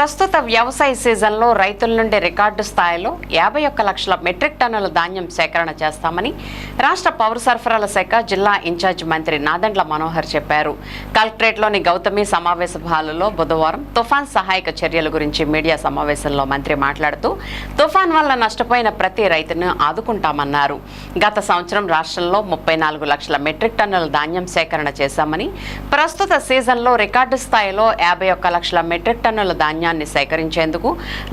ప్రస్తుత వ్యవసాయ సీజన్లో రైతుల నుండి రికార్డు స్థాయిలో యాభై ఒక్క లక్షల మెట్రిక్ టన్నుల ధాన్యం సేకరణ చేస్తామని రాష్ట్ర పౌర సరఫరాల శాఖ జిల్లా ఇన్ఛార్జ్ మంత్రి నాదండ్ల మనోహర్ చెప్పారు. కలెక్టరేట్లోని గౌతమి సమావేశ హాలులో బుధవారం తుఫాన్ సహాయక చర్యల గురించి మీడియా సమావేశంలో మంత్రి మాట్లాడుతూ తుఫాన్ వల్ల నష్టపోయిన ప్రతి రైతును ఆదుకుంటామన్నారు. గత సంవత్సరం రాష్ట్రంలో ముప్పై నాలుగు లక్షల మెట్రిక్ టన్నుల ధాన్యం సేకరణ చేశామని ప్రస్తుత సీజన్లో రికార్డు స్థాయిలో యాభై లక్షల మెట్రిక్ టన్నుల ధాన్యం ధాన్యాన్ని సేకరించేందుకు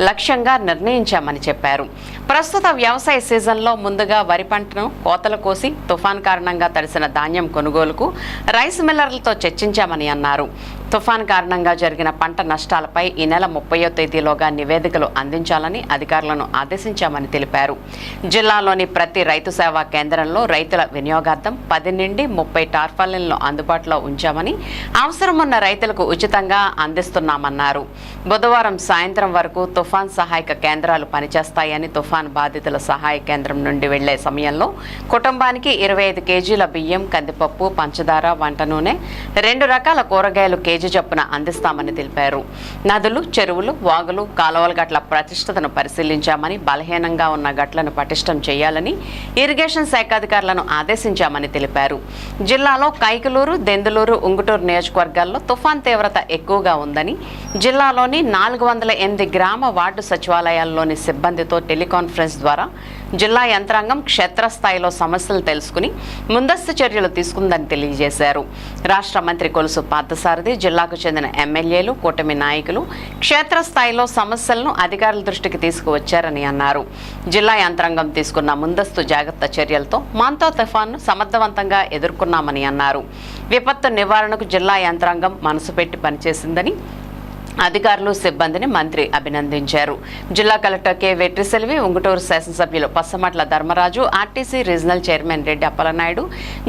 లక్ష్యంగా నిర్ణయించామని చెప్పారు. ప్రస్తుత వ్యవసాయ సీజన్లో ముందుగా వరి పంటను కోతలు కోసి తుఫాన్ కారణంగా తడిసిన ధాన్యం కొనుగోలుకు రైస్ మిల్లర్లతో చర్చించామని అన్నారు. తుఫాన్ కారణంగా జరిగిన పంట నష్టాలపై ఈ నెల ముప్పయో తేదీలోగా నివేదికలు అందించాలని అధికారులను ఆదేశించామని తెలిపారు. జిల్లాలోని ప్రతి రైతు సేవా కేంద్రంలో రైతుల వినియోగార్థం పది నుండి ముప్పై టార్ఫాలిన్లు అందుబాటులో ఉంచామని అవసరం ఉన్న రైతులకు ఉచితంగా అందిస్తున్నామన్నారు. బుధవారం సాయంత్రం వరకు తుఫాన్ సహాయక కేంద్రాలు పనిచేస్తాయని తుఫాన్ బాధితుల సహాయ కేంద్రం నుండి వెళ్ళే సమయంలో కుటుంబానికి ఇరవై ఐదు కేజీల బియ్యం కందిపప్పు పంచదార వంట నూనె రెండు రకాల కూరగాయలు కేజీ చొప్పున అందిస్తామని తెలిపారు. నదులు చెరువులు వాగులు కాలువల గట్ల ప్రతిష్టతను పరిశీలించామని బలహీనంగా ఉన్న గట్లను పటిష్టం చేయాలని ఇరిగేషన్ శాఖ అధికారులను ఆదేశించామని తెలిపారు. జిల్లాలో కైకలూరు దెందులూరు ఉంగుటూరు నియోజకవర్గాల్లో తుఫాన్ తీవ్రత ఎక్కువగా ఉందని జిల్లాలోని నాలుగు వందల ఎనిమిది గ్రామ వార్డు సచివాలయాల్లోని సిబ్బందితో టెలికాన్ఫరెన్స్ ద్వారా జిల్లా యంత్రాంగం క్షేత్రస్థాయిలో సమస్యలు తెలుసుకుని ముందస్తు చర్యలు తీసుకుందని తెలియజేశారు. రాష్ట్ర మంత్రి కొలుసు పార్థసారథి జిల్లాకు చెందిన ఎమ్మెల్యేలు కూటమి నాయకులు క్షేత్రస్థాయిలో సమస్యలను అధికారుల దృష్టికి తీసుకువచ్చారని అన్నారు. జిల్లా యంత్రాంగం తీసుకున్న ముందస్తు జాగ్రత్త చర్యలతో మాంతో తుఫాన్ను సమర్థవంతంగా ఎదుర్కొన్నామని అన్నారు. విపత్తు నివారణకు జిల్లా యంత్రాంగం మనసు పెట్టి పనిచేసిందని అధికారులు సిబ్బందిని మంత్రి అభినందించారు. జిల్లా కలెక్టర్ కె. వెట్రిసెల్వి ఉంగుటూరు శాసనసభ్యులు Pachamatla Dharmaraju RTC regional chairman Reddy Appalanaidu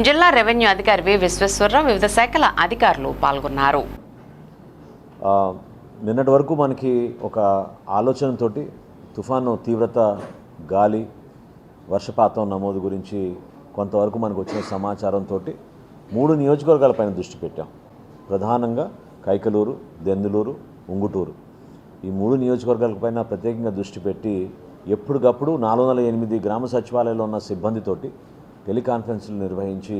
జిల్లా రెవెన్యూ అధికారి వి. విశ్వేశ్వరరావు వివిధ శాఖల అధికారులు పాల్గొన్నారు. నిన్నటి వరకు మనకి ఒక ఆలోచనతోటి తుఫాను తీవ్రత గాలి వర్షపాతం నమోదు గురించి కొంతవరకు మనకు వచ్చిన సమాచారంతో మూడు నియోజకవర్గాలపైన దృష్టి పెట్టాం. ప్రధానంగా కైకలూరు దెందులూరు ఉంగుటూరు. ఈ మూడు నియోజకవర్గాలపైన ప్రత్యేకంగా దృష్టి పెట్టి ఎప్పటికప్పుడు నాలుగు వందల ఎనిమిది గ్రామ సచివాలయంలో ఉన్న సిబ్బందితోటి టెలికాన్ఫరెన్స్లు నిర్వహించి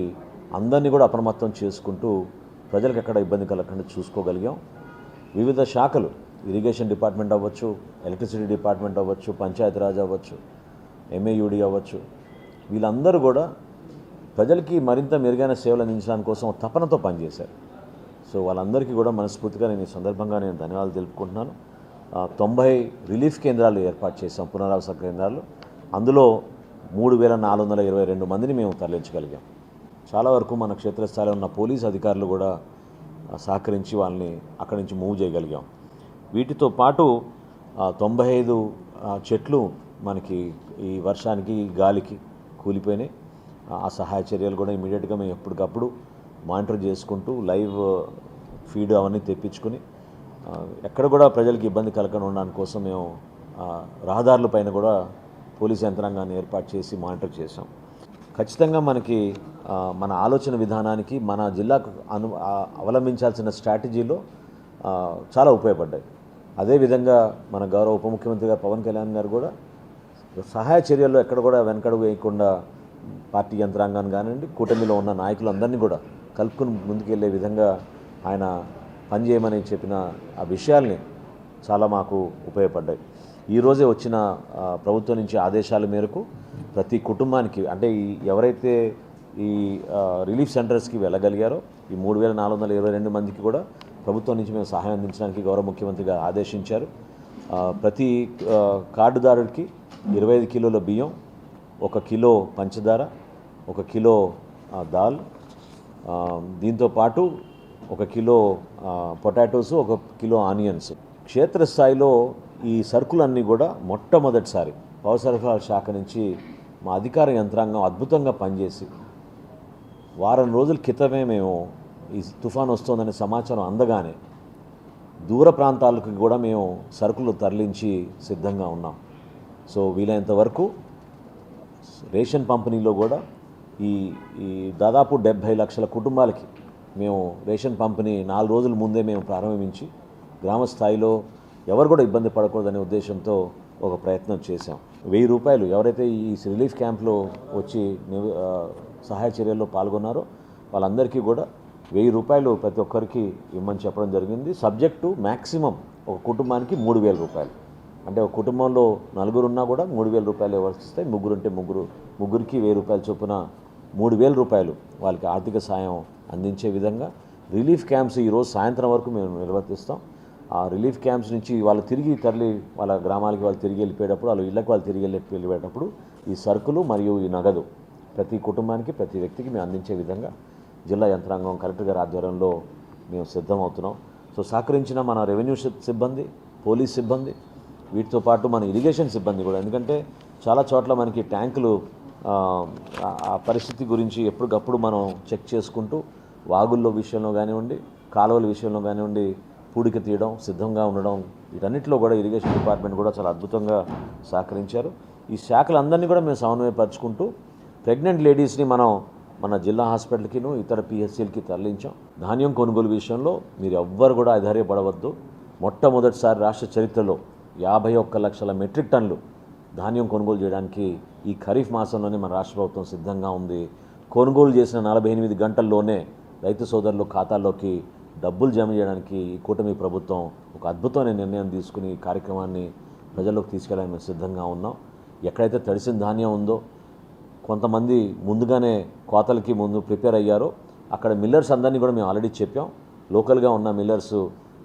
అందరినీ కూడా అప్రమత్తం చేసుకుంటూ ప్రజలకు ఎక్కడ ఇబ్బంది కలగకుండా చూసుకోగలిగాం. వివిధ శాఖలు ఇరిగేషన్ డిపార్ట్మెంట్ అవ్వచ్చు ఎలక్ట్రిసిటీ డిపార్ట్మెంట్ అవ్వచ్చు పంచాయతీరాజ్ అవ్వచ్చు ఎంఏయుడి అవ్వచ్చు. వీళ్ళందరూ కూడా ప్రజలకి మరింత మెరుగైన సేవలు అందించడానికి కోసం తపనతో పనిచేశారు. సో వాళ్ళందరికీ కూడా మనస్ఫూర్తిగా నేను ఈ సందర్భంగా నేను ధన్యవాదాలు తెలుపుకుంటున్నాను. తొంభై రిలీఫ్ కేంద్రాలు ఏర్పాటు చేశాం పునరావాస కేంద్రాలు. అందులో మూడు వేల నాలుగు వందల ఇరవై రెండు మందిని మేము తరలించగలిగాం. చాలా వరకు మన క్షేత్రస్థాయిలో ఉన్న పోలీస్ అధికారులు కూడా సహకరించి వాళ్ళని అక్కడి నుంచి మూవ్ చేయగలిగాం. వీటితో పాటు తొంభై ఐదు చెట్లు మనకి ఈ వర్షానికి గాలికి కూలిపోయినాయి. ఆ, ఆ సహాయ చర్యలు కూడా ఇమీడియట్గా మేము ఎప్పటికప్పుడు మానిటర్ చేసుకుంటూ లైవ్ ఫీడ్ అవన్నీ తెప్పించుకుని ఎక్కడ కూడా ప్రజలకు ఇబ్బంది కలగకుండా ఉండడానికి కోసం మేము రహదారుల పైన కూడా పోలీస్ యంత్రాంగాన్ని ఏర్పాటు చేసి మానిటర్ చేసాం ఖచ్చితంగా మనకి మన ఆలోచన విధానానికి మన జిల్లాకు అను అవలంబించాల్సిన స్ట్రాటజీలో చాలా ఉపయోగపడ్డాయి. అదేవిధంగా మన గౌరవ ఉప ముఖ్యమంత్రిగా పవన్ కళ్యాణ్ గారు కూడా సహాయ చర్యల్లో ఎక్కడ కూడా వెనకడుగు వేయకుండా పార్టీ యంత్రాంగాన్ని కానివ్వండి కూటమిలో ఉన్న నాయకులందరినీ కూడా కలుపుకుని ముందుకెళ్ళే విధంగా ఆయన పనిచేయమని చెప్పిన ఆ విషయాల్ని చాలా మాకు ఉపయోగపడ్డాయి. ఈరోజే వచ్చిన ప్రభుత్వం నుంచి ఆదేశాల మేరకు ప్రతి కుటుంబానికి అంటే ఎవరైతే ఈ రిలీఫ్ సెంటర్స్కి వెళ్ళగలిగారో ఈ మూడు వేల నాలుగు వందల ఇరవై రెండు మందికి కూడా ప్రభుత్వం నుంచి మేము సహాయం అందించడానికి గౌరవ ముఖ్యమంత్రిగా ఆదేశించారు. ప్రతి కార్డుదారుడికి ఇరవై ఐదు కిలోల బియ్యం ఒక కిలో పంచదార ఒక కిలో దాల్ దీంతోపాటు దీంతో పాటు ఒక కిలో పొటాటోస్ ఒక కిలో ఆనియన్స్. క్షేత్రస్థాయిలో ఈ సరుకులన్నీ కూడా మొట్టమొదటిసారి పౌర సరఫరాల శాఖ నుంచి మా అధికార యంత్రాంగం అద్భుతంగా పనిచేసి వారం రోజుల క్రితమే మేము ఈ తుఫాన్ వస్తుందనే సమాచారం అందగానే దూర ప్రాంతాలకు కూడా మేము సరుకులు తరలించి సిద్ధంగా ఉన్నాం. సో వీలైనంత వరకు రేషన్ పంపిణీలో కూడా ఈ ఈ దాదాపు డెబ్భై లక్షల కుటుంబాలకి మేము రేషన్ పంపిణీ నాలుగు రోజుల ముందే మేము ప్రారంభించి గ్రామ స్థాయిలో ఎవరు కూడా ఇబ్బంది పడకూడదనే ఉద్దేశంతో ఒక ప్రయత్నం చేశాం. వెయ్యి రూపాయలు ఎవరైతే ఈ రిలీఫ్ క్యాంప్లో వచ్చి సహాయ చర్యల్లో పాల్గొన్నారో వాళ్ళందరికీ కూడా వెయ్యి రూపాయలు ప్రతి ఒక్కరికి ఇమ్మని చెప్పడం జరిగింది. సబ్జెక్టు మ్యాక్సిమం ఒక కుటుంబానికి మూడు వేల రూపాయలు. అంటే ఒక కుటుంబంలో నలుగురు ఉన్నా కూడా మూడు వేల రూపాయలు ఎవరికి ఇస్తాయి ముగ్గురు ఉంటే ముగ్గురు ముగ్గురికి వెయ్యి రూపాయల చొప్పున మూడు వేల రూపాయలు వాళ్ళకి ఆర్థిక సాయం అందించే విధంగా రిలీఫ్ క్యాంప్స్ ఈరోజు సాయంత్రం వరకు మేము నిర్వర్తిస్తాం. ఆ రిలీఫ్ క్యాంప్స్ నుంచి వాళ్ళు తిరిగి తరలి వాళ్ళ గ్రామాలకి వాళ్ళు తిరిగి వెళ్ళిపోయేటప్పుడు వాళ్ళ ఇళ్ళకి వాళ్ళు తిరిగి వెళ్ళి వెళ్ళిపోయేటప్పుడు ఈ సరుకులు మరియు ఈ నగదు ప్రతి కుటుంబానికి ప్రతి వ్యక్తికి మేము అందించే విధంగా జిల్లా యంత్రాంగం కలెక్టర్ గారి ఆధ్వర్యంలో మేము సిద్ధమవుతున్నాం. సో సహకరించిన మన రెవెన్యూ సిబ్బంది పోలీస్ సిబ్బంది వీటితో పాటు మన ఇరిగేషన్ సిబ్బంది కూడా. ఎందుకంటే చాలా చోట్ల మనకి ట్యాంకులు ఆ, పరిస్థితి గురించి ఎప్పటికప్పుడు మనం చెక్ చేసుకుంటూ వాగుల్లో విషయంలో కానివ్వండి కాలువల విషయంలో కానివ్వండి పూడిక తీయడం సిద్ధంగా ఉండడం వీటన్నిటిలో కూడా ఇరిగేషన్ డిపార్ట్మెంట్ కూడా చాలా అద్భుతంగా సహకరించారు. ఈ శాఖలందరినీ కూడా మేము సమన్వయపరుచుకుంటూ ప్రెగ్నెంట్ లేడీస్ని మనం మన జిల్లా హాస్పిటల్కిను ఇతర పిహెచ్సిలకి తరలించాం. ధాన్యం కొనుగోలు విషయంలో మీరు ఎవ్వరు కూడా ఆధార్యపడవద్దు మొట్టమొదటిసారి రాష్ట్ర చరిత్రలో యాభై ఒక్క లక్షల మెట్రిక్ టన్నులు ధాన్యం కొనుగోలు చేయడానికి ఈ ఖరీఫ్ మాసంలోనే మన రాష్ట్ర ప్రభుత్వం సిద్ధంగా ఉంది. కొనుగోలు చేసిన నలభై ఎనిమిది గంటల్లోనే రైతు సోదరుల ఖాతాల్లోకి డబ్బులు జమ చేయడానికి ఈ కూటమి ప్రభుత్వం ఒక అద్భుతమైన నిర్ణయం తీసుకుని ఈ కార్యక్రమాన్ని ప్రజల్లోకి తీసుకెళ్ళడానికి మేము సిద్ధంగా ఉన్నాం. ఎక్కడైతే తడిసిన ధాన్యం ఉందో కొంతమంది ముందుగానే కోతలకి ముందు ప్రిపేర్ అయ్యారో అక్కడ మిల్లర్స్ అందరినీ కూడా మేము ఆల్రెడీ చెప్పాం. లోకల్గా ఉన్న మిల్లర్స్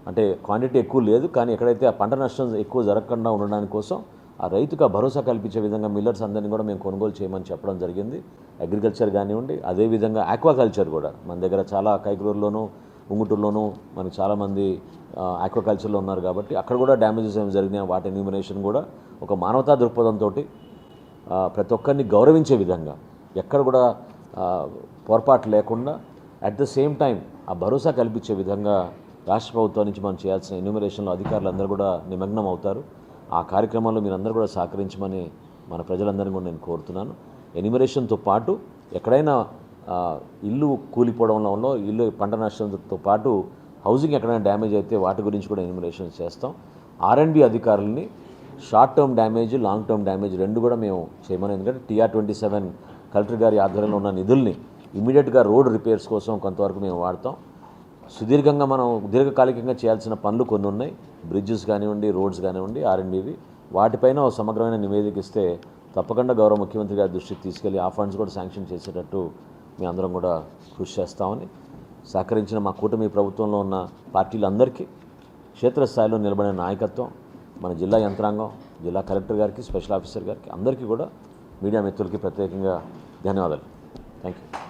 అంటే క్వాంటిటీ ఎక్కువ లేదు కానీ ఎక్కడైతే ఆ పంట నష్టం ఎక్కువ జరగకుండా ఉండడానికి కోసం ఆ రైతుకు ఆ భరోసా కల్పించే విధంగా మిల్లర్స్ అందరినీ కూడా మేము కొనుగోలు చేయమని చెప్పడం జరిగింది. అగ్రికల్చర్ కానివ్వండి అదేవిధంగా ఆక్వాకల్చర్ కూడా. మన దగ్గర చాలా కైకూరులోనూ ఉంగుటూరులోనూ మనకి చాలామంది ఆక్వాకల్చర్లో ఉన్నారు కాబట్టి అక్కడ కూడా డ్యామేజెస్ ఏమి జరిగినాయి. వాటి ఎన్యూమినేషన్ కూడా ఒక మానవతా దృక్పథంతో ప్రతి ఒక్కరిని గౌరవించే విధంగా ఎక్కడ కూడా పొరపాటు లేకుండా అట్ ద సేమ్ టైం ఆ భరోసా కల్పించే విధంగా రాష్ట్ర ప్రభుత్వం నుంచి మనం చేయాల్సిన ఎన్యూమరేషన్లో అధికారులు అందరూ కూడా నిమగ్నం అవుతారు. ఆ కార్యక్రమంలో మీరందరూ కూడా సహకరించమని మన ప్రజలందరినీ కూడా నేను కోరుతున్నాను. ఎనిమరేషన్తో పాటు ఎక్కడైనా ఇల్లు ఇల్లు కూలిపోవడంలో ఇల్లు పంట నష్టంతో పాటు హౌసింగ్ ఎక్కడైనా డ్యామేజ్ అయితే వాటి గురించి కూడా ఎనిమిరేషన్ చేస్తాం. ఆర్ఎండ్బి అధికారుల్ని short term damage long term damage రెండు కూడా మేము చేయమని ఎందుకంటే టీఆర్ ట్వంటీ సెవెన్ కలెక్టర్ గారి ఆధ్వర్యంలో ఉన్న నిధుల్ని ఇమీడియట్గా రోడ్ రిపేర్స్ కోసం కొంతవరకు మేము వాడతాం. సుదీర్ఘంగా మనం దీర్ఘకాలికంగా చేయాల్సిన పనులు కొన్ని ఉన్నాయి. బ్రిడ్జెస్ కానివ్వండి రోడ్స్ కానివ్వండి ఆర్ఎండివి వాటిపైన సమగ్రమైన నివేదిక ఇస్తే తప్పకుండా గౌరవ ముఖ్యమంత్రి గారి దృష్టికి తీసుకెళ్ళి ఆ ఫండ్స్ కూడా శాంక్షన్ చేసేటట్టు మీ అందరం కూడా కృషి చేస్తామని సహకరించిన మా కూటమి ప్రభుత్వంలో ఉన్న పార్టీలందరికీ క్షేత్రస్థాయిలో నిలబడిన నాయకత్వం మన జిల్లా యంత్రాంగం జిల్లా కలెక్టర్ గారికి స్పెషల్ ఆఫీసర్ గారికి అందరికీ కూడా మీడియా మిత్రులకి ప్రత్యేకంగా ధన్యవాదాలు. Thank you